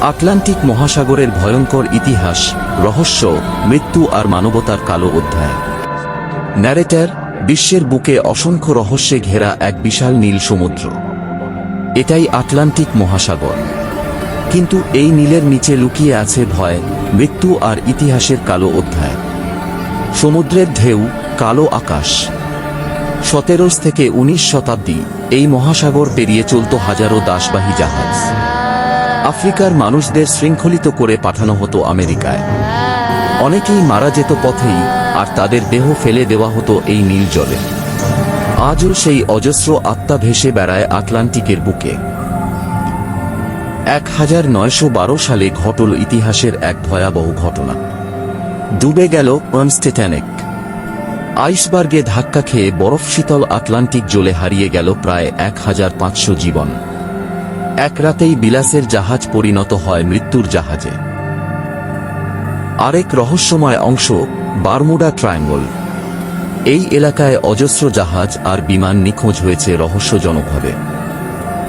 Atlantic মহাসাগরের ভয়ঙ্কর ইতিহাস, রহস্য, মৃত্যু আর মানবতার কালো অধ্যায়। ন্যারেটার বিশ্বের বুকে অসংখ্য রহস্যে ঘেরা এক বিশাল নীল সমুদ্র। এটাই আটলান্টিক মহাসাগর। কিন্তু এই নীলের নিচে লুকিয়ে আছে ভয়, মৃত্যু আর ইতিহাসের কালো অধ্যায়। সমুদ্রের ঢেউ, কালো আকাশ। সতেরোশ থেকে উনিশ শতাব্দী এই মহাসাগর পেরিয়ে চলত হাজারো দাসবাহী জাহাজ। আফ্রিকার মানুষদের শৃঙ্খলিত করে পাঠানো হতো আমেরিকায়। অনেকেই মারা যেত পথেই আর তাদের দেহ ফেলে দেওয়া হতো এই নীল জলে। আজও সেই অজস্র আত্মা ভেসে বেড়ায় আটলান্টিকের বুকে। এক হাজার নয়শো বারো সালে ঘটল ইতিহাসের এক ভয়াবহ ঘটনা। ডুবে গেল কনস্টেটানেক আইসবার্গে ধাক্কা খেয়ে বরফ শীতল আটলান্টিক জলে হারিয়ে গেল প্রায় এক হাজার পাঁচশো জীবন। এক রাতেই বিলাসের জাহাজ পরিণত হয় মৃত্যুর জাহাজে। আরেক রহস্যময় অংশ, বারমুডা ট্রায়াঙ্গল। এই এলাকায় অজস্র জাহাজ আর বিমান নিখোঁজ হয়েছে রহস্যজনকভাবে।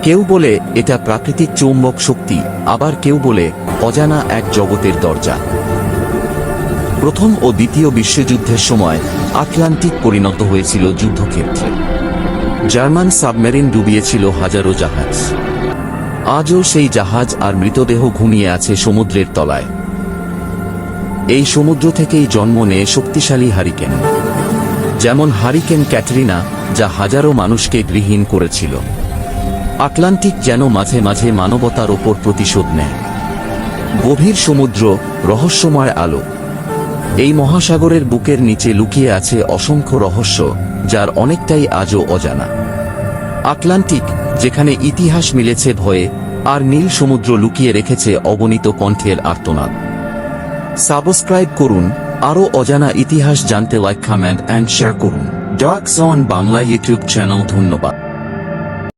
কেউ বলে এটা প্রাকৃতিক চৌম্বক শক্তি, আবার কেউ বলে অজানা এক জগতের দরজা। প্রথম ও দ্বিতীয় বিশ্বযুদ্ধের সময় আটলান্টিক পরিণত হয়েছিল যুদ্ধক্ষেত্রে। জার্মান সাবমেরিন ডুবিয়েছিল হাজারো জাহাজ। আজও সেই জাহাজ আর মৃতদেহ ঘুমিয়ে আছে সমুদ্রের তলায়। এই সমুদ্র থেকেই জন্ম নেয় শক্তিশালী হারিকেন। যেমন হারিকেন ক্যাটরিনা, যা হাজারো মানুষকে গৃহীন করেছিল। আটলান্টিক যেন মাঝে মাঝে মানবতার ওপর প্রতিশোধ নেয়। গভীর সমুদ্র, রহস্যময় আলো। এই মহাসাগরের বুকের নিচে লুকিয়ে আছে অসংখ্য রহস্য, যার অনেকটাই আজও অজানা। আটলান্টিক যেখানে ইতিহাস মিলেছে ভয়ে, আর নীল সমুদ্র লুকিয়ে রেখেছে অবনীত কণ্ঠের আর্তনাদ। সাবস্ক্রাইব করুন, আরও অজানা ইতিহাস জানতে লাইক, কমেন্ট, অ্যান্ড শেয়ার করুন। Dark on Bangla YouTube channel, ধন্যবাদ।